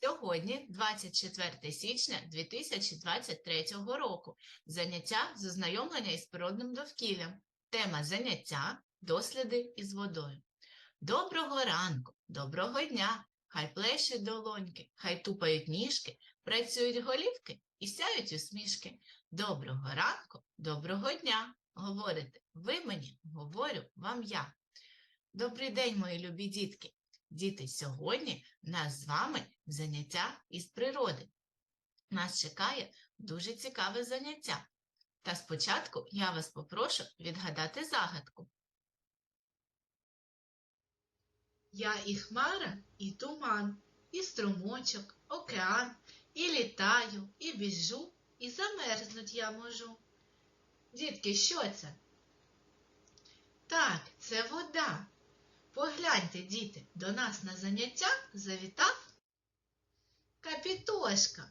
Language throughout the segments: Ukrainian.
Сьогодні, 24 січня 2023 року, заняття з ознайомлення із природним довкіллям. Тема заняття досліди із водою. Доброго ранку, доброго дня! Хай плещуть долоньки, хай тупають ніжки, працюють голівки і сяють усмішки. Доброго ранку, доброго дня! Говорите ви мені, говорю вам я. Добрий день, мої любі дітки! Діти, сьогодні нас з вами заняття із природи. Нас чекає дуже цікаве заняття. Та спочатку я вас попрошу відгадати загадку. Я і хмара, і туман, і струмочок, океан, і літаю, і біжу, і замерзнуть я можу. Дітки, що це? Так, це вода. Погляньте, діти, до нас на заняття завітав капітошка.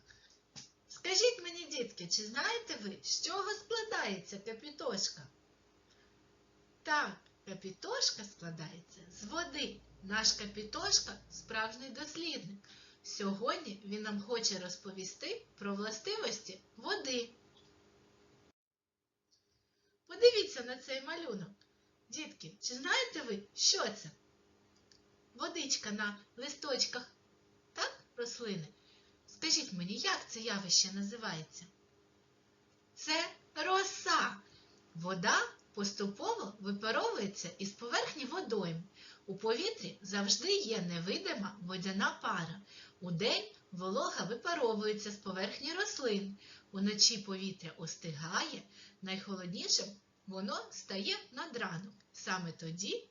Скажіть мені, дітки, чи знаєте ви, з чого складається капітошка? Так, капітошка складається з води. Наш капітошка справжній дослідник. Сьогодні він нам хоче розповісти про властивості води. Подивіться на цей малюнок. Дітки, чи знаєте ви, що це? Водичка на листочках, так, рослини? Скажіть мені, як це явище називається? Це роса. Вода поступово випаровується із поверхні водойм. У повітрі завжди є невидима водяна пара. Удень волога випаровується з поверхні рослин. Уночі повітря остигає, найхолоднішим воно стає над ранок. Саме тоді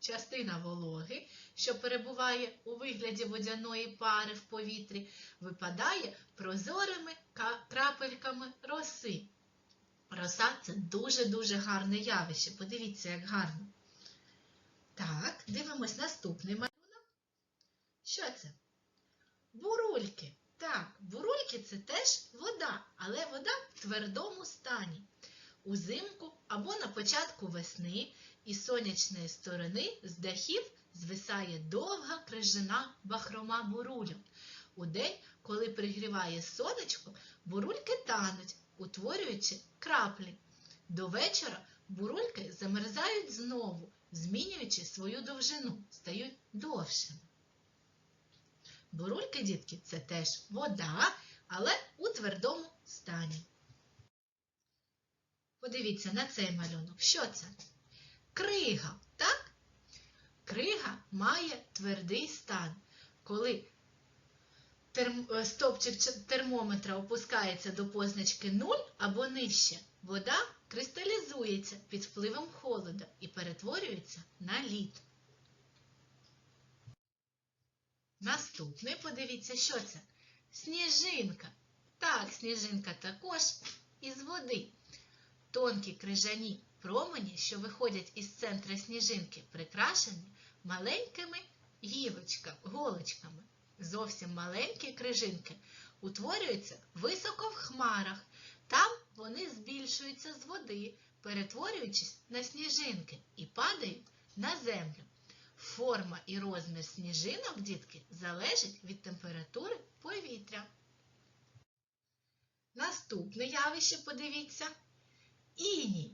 частина вологи, що перебуває у вигляді водяної пари в повітрі, випадає прозорими крапельками роси. Роса це дуже-дуже гарне явище. Подивіться, як гарно. Так, дивимось наступний малюнок. Що це? Бурульки. Так, бурульки це теж вода, але вода в твердому стані. Узимку або на початку весни із сонячної сторони з дахів звисає довга крижина бахрома бурульок. Удень, коли пригріває сонечко, бурульки тануть, утворюючи краплі. До вечора бурульки замерзають знову, змінюючи свою довжину, стають довшими. Бурульки, дітки, це теж вода, але у твердому стані. Подивіться на цей малюнок. Що це? Крига, так? Крига має твердий стан. Коли терм... е, стопчик термометра опускається до позначки 0 або нижче, вода кристалізується під впливом холода і перетворюється на лід. Наступний, подивіться, що це? Сніжинка. Так, сніжинка також із води. Тонкі крижані промені, що виходять із центра сніжинки, прикрашені маленькими гілочками, голочками. Зовсім маленькі крижинки утворюються високо в хмарах. Там вони збільшуються з води, перетворюючись на сніжинки і падають на землю. Форма і розмір сніжинок, дітки, залежить від температури повітря. Наступне явище, подивіться. Іній.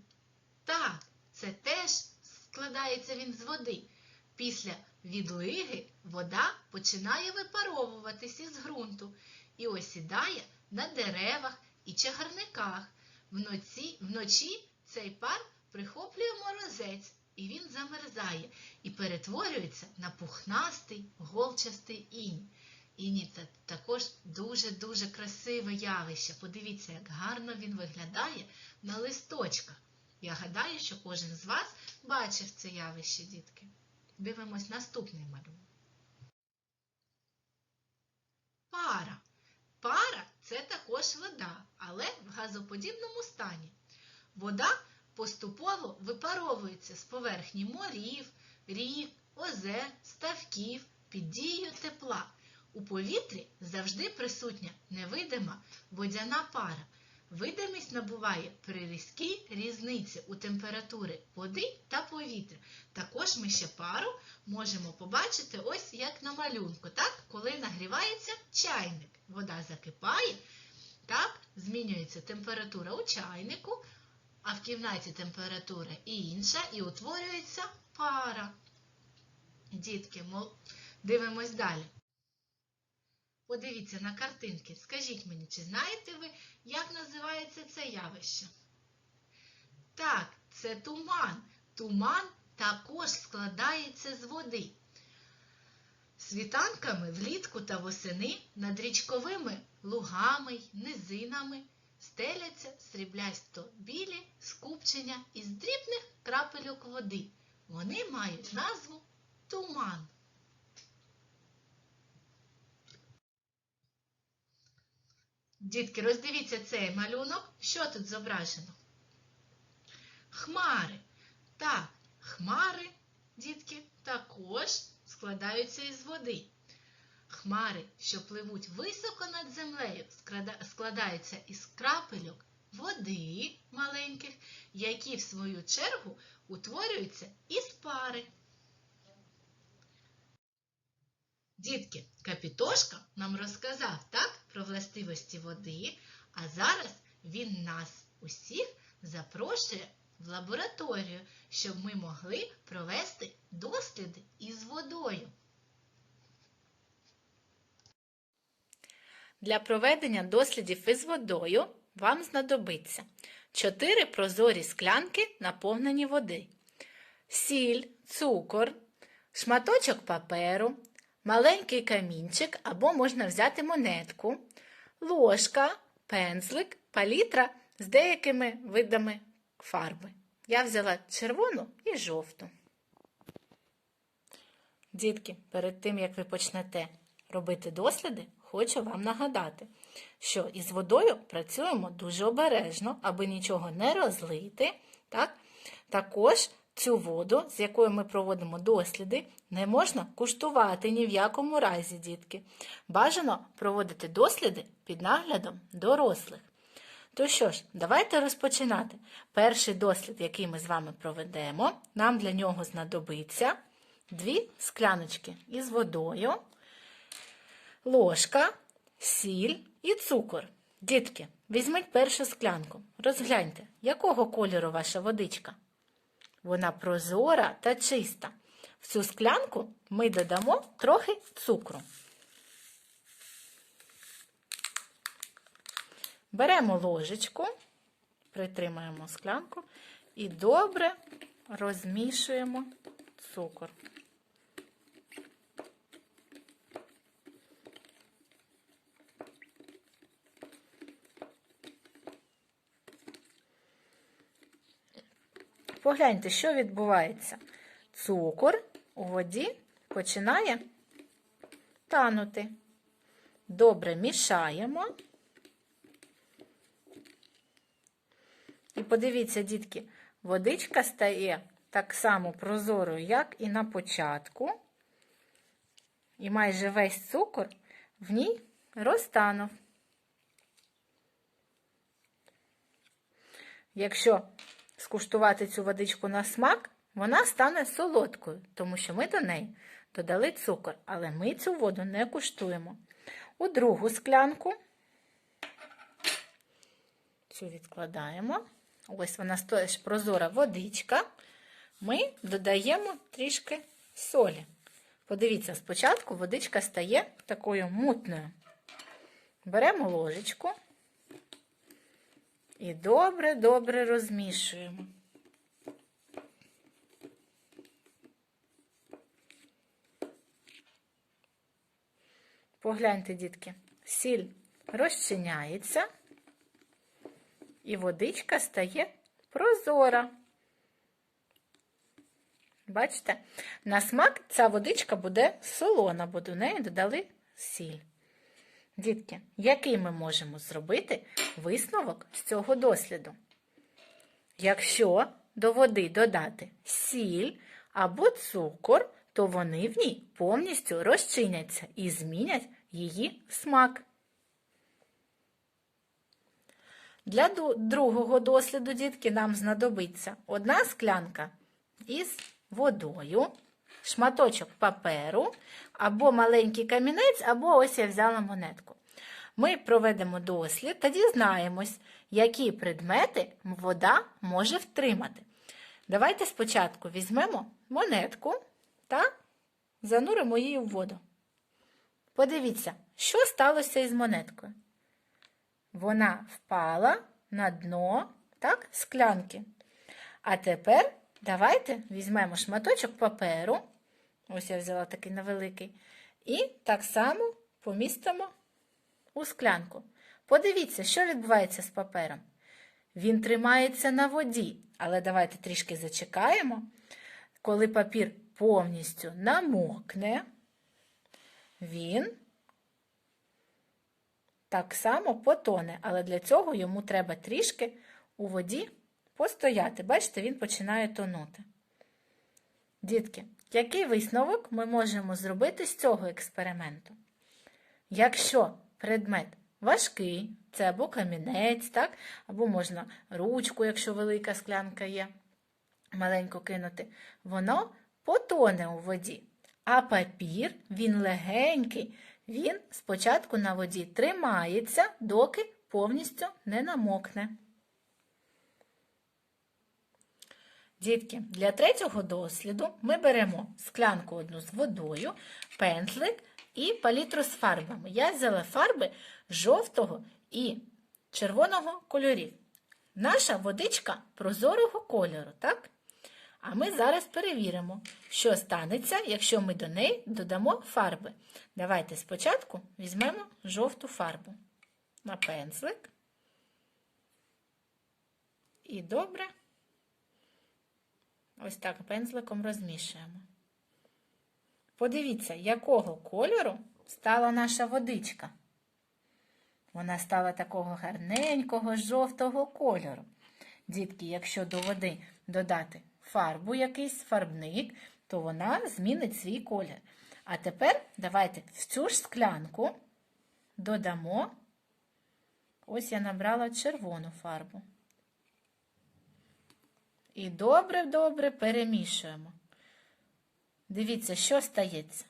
Так, це теж складається він з води. Після відлиги вода починає випаровуватись із ґрунту і осідає на деревах і чагарниках. Вночі, вночі цей пар прихоплює морозець, і він замерзає і перетворюється на пухнастий голчастий інь. Іній це також дуже-дуже красиве явище. Подивіться, як гарно він виглядає на листочках. Я гадаю, що кожен з вас бачив це явище, дітки. Дивимось наступний малюнок. Пара. Пара це також вода, але в газоподібному стані. Вода поступово випаровується з поверхні морів, рік, озер, ставків під дією тепла. У повітрі завжди присутня невидима водяна пара. Видимість набуває при різкій різниці у температури води та повітря. Також ми ще пару можемо побачити ось як на малюнку, так? коли нагрівається чайник. Вода закипає, так, змінюється температура у чайнику, а в кімнаті температура інша і утворюється пара. Дітки, дивимось далі. Подивіться на картинки. Скажіть мені, чи знаєте ви, як називається це явище? Так, це туман. Туман також складається з води. Світанками влітку та восени над річковими лугами й низинами стеляться сріблясто білі скупчення із дрібних крапельок води. Вони мають назву туман. Дітки, роздивіться цей малюнок. Що тут зображено? Хмари. Так, хмари, дітки, також складаються із води. Хмари, що пливуть високо над землею, складаються із крапельок води маленьких, які в свою чергу утворюються із пари. Дітки, Капітошка нам розказав так про властивості води, а зараз він нас усіх запрошує в лабораторію, щоб ми могли провести досліди із водою. Для проведення дослідів із водою вам знадобиться 4 прозорі склянки, наповнені води, сіль, цукор, шматочок паперу, маленький камінчик або можна взяти монетку, ложка, пензлик, палітра з деякими видами фарби. Я взяла червону і жовту. Дітки, перед тим як ви почнете робити досліди, хочу вам нагадати, що із водою працюємо дуже обережно, аби нічого не розлити. Так? Також цю воду, з якою ми проводимо досліди, не можна куштувати ні в якому разі, дітки. Бажано проводити досліди під наглядом дорослих. То що ж, давайте розпочинати. Перший дослід, який ми з вами проведемо, нам для нього знадобиться дві скляночки із водою, ложка, сіль і цукор. Дітки, візьміть першу склянку. Розгляньте, якого кольору ваша водичка. Вона прозора та чиста. В цю склянку ми додамо трохи цукру. Беремо ложечку, притримаємо склянку і добре розмішуємо цукор. Погляньте, що відбувається. Цукор у воді починає танути. Добре мішаємо. І подивіться, дітки, водичка стає так само прозорою, як і на початку. І майже весь цукор в ній розтанув. Якщо скуштувати цю водичку на смак, вона стане солодкою, тому що ми до неї додали цукор, але ми цю воду не куштуємо. У другу склянку цю відкладаємо. Ось вона стоїть прозора водичка. Ми додаємо трішки солі. Подивіться, спочатку водичка стає такою мутною. Беремо ложечку і добре-добре розмішуємо. Погляньте, дітки, сіль розчиняється, і водичка стає прозора. Бачите, на смак ця водичка буде солона, бо до неї додали сіль. Дітки, який ми можемо зробити висновок з цього досліду? Якщо до води додати сіль або цукор, то вони в ній повністю розчиняться і змінять її смак. Для другого досліду, дітки, нам знадобиться одна склянка із водою, шматочок паперу, або маленький камінець, або ось я взяла монетку. Ми проведемо дослід та дізнаємось, які предмети вода може втримати. Давайте спочатку візьмемо монетку та зануримо її в воду. Подивіться, що сталося із монеткою. Вона впала на дно так, склянки. А тепер давайте візьмемо шматочок паперу. Ось я взяла такий невеликий. І так само помістимо у склянку. Подивіться, що відбувається з папером. Він тримається на воді, але давайте трішки зачекаємо. Коли папір повністю намокне, він так само потоне, але для цього йому треба трішки у воді постояти. Бачите, він починає тонути. Дітки, який висновок ми можемо зробити з цього експерименту? Якщо предмет важкий, це або камінець, так? або можна ручку, якщо велика склянка є, маленько кинути, воно потоне у воді. А папір, він легенький, він спочатку на воді тримається, доки повністю не намокне. Дітки, для третього досліду ми беремо склянку одну з водою, пензлик і палітру з фарбами. Я взяла фарби жовтого і червоного кольорів. Наша водичка прозорого кольору, так? А ми зараз перевіримо, що станеться, якщо ми до неї додамо фарби. Давайте спочатку візьмемо жовту фарбу на пензлик. І добре. Ось так пензликом розмішуємо. Подивіться, якого кольору стала наша водичка. Вона стала такого гарненького жовтого кольору. Дітки, якщо до води додати фарбу, якийсь фарбник, то вона змінить свій колір. А тепер давайте в цю ж склянку додамо, ось я набрала червону фарбу. І добре-добре перемішуємо. Дивіться, що стається.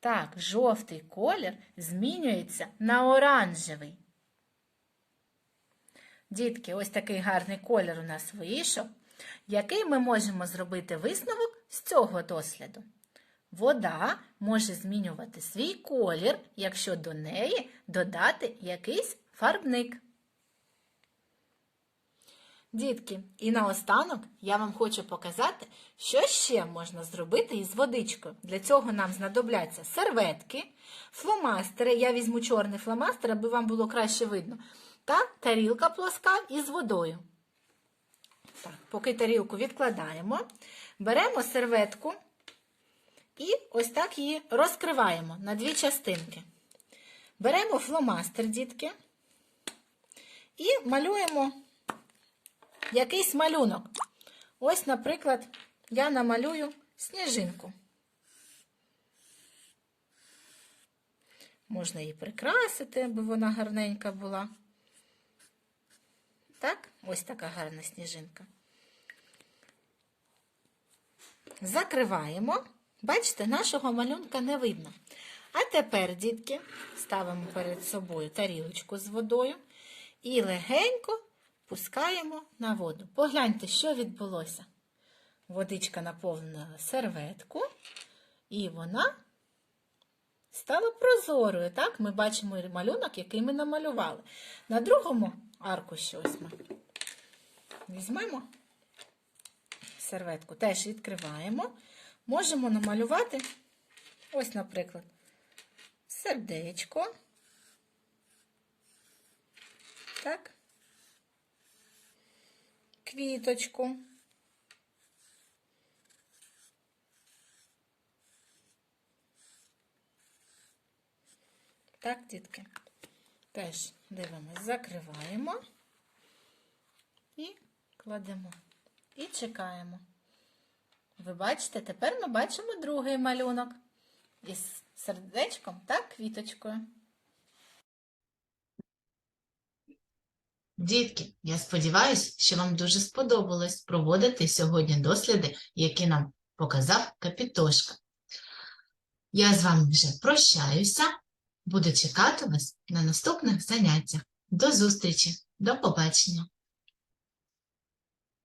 Так, жовтий колір змінюється на оранжевий. Дітки, ось такий гарний колір у нас вийшов. Який ми можемо зробити висновок з цього досліду? Вода може змінювати свій колір, якщо до неї додати якийсь фарбник. Дітки, і наостанок я вам хочу показати, що ще можна зробити із водичкою. Для цього нам знадобляться серветки, фломастери. Я візьму чорний фломастер, аби вам було краще видно. Та тарілка плоска із водою. Так, поки тарілку відкладаємо, беремо серветку і ось так її розкриваємо на дві частинки. Беремо фломастер, дітки, і малюємо якийсь малюнок. Ось, наприклад, я намалюю сніжинку. Можна її прикрасити, аби вона гарненька була. Так, ось така гарна сніжинка. Закриваємо. Бачите, нашого малюнка не видно. А тепер, дітки, ставимо перед собою тарілочку з водою і легенько пускаємо на воду. Погляньте, що відбулося. Водичка наповнила серветку, і вона стала прозорою. Так, ми бачимо малюнок, який ми намалювали. На другому аркуші ось ми візьмемо серветку, теж відкриваємо. Можемо намалювати, ось, наприклад, сердечко. Так. Квіточку. Так, дітки. Теж дивимось, закриваємо і кладемо. І чекаємо. Ви бачите, тепер ми бачимо другий малюнок із сердечком та квіточкою. Дітки, я сподіваюся, що вам дуже сподобалось проводити сьогодні досліди, які нам показав Капітошка. Я з вами вже прощаюся. Буду чекати вас на наступних заняттях. До зустрічі, до побачення.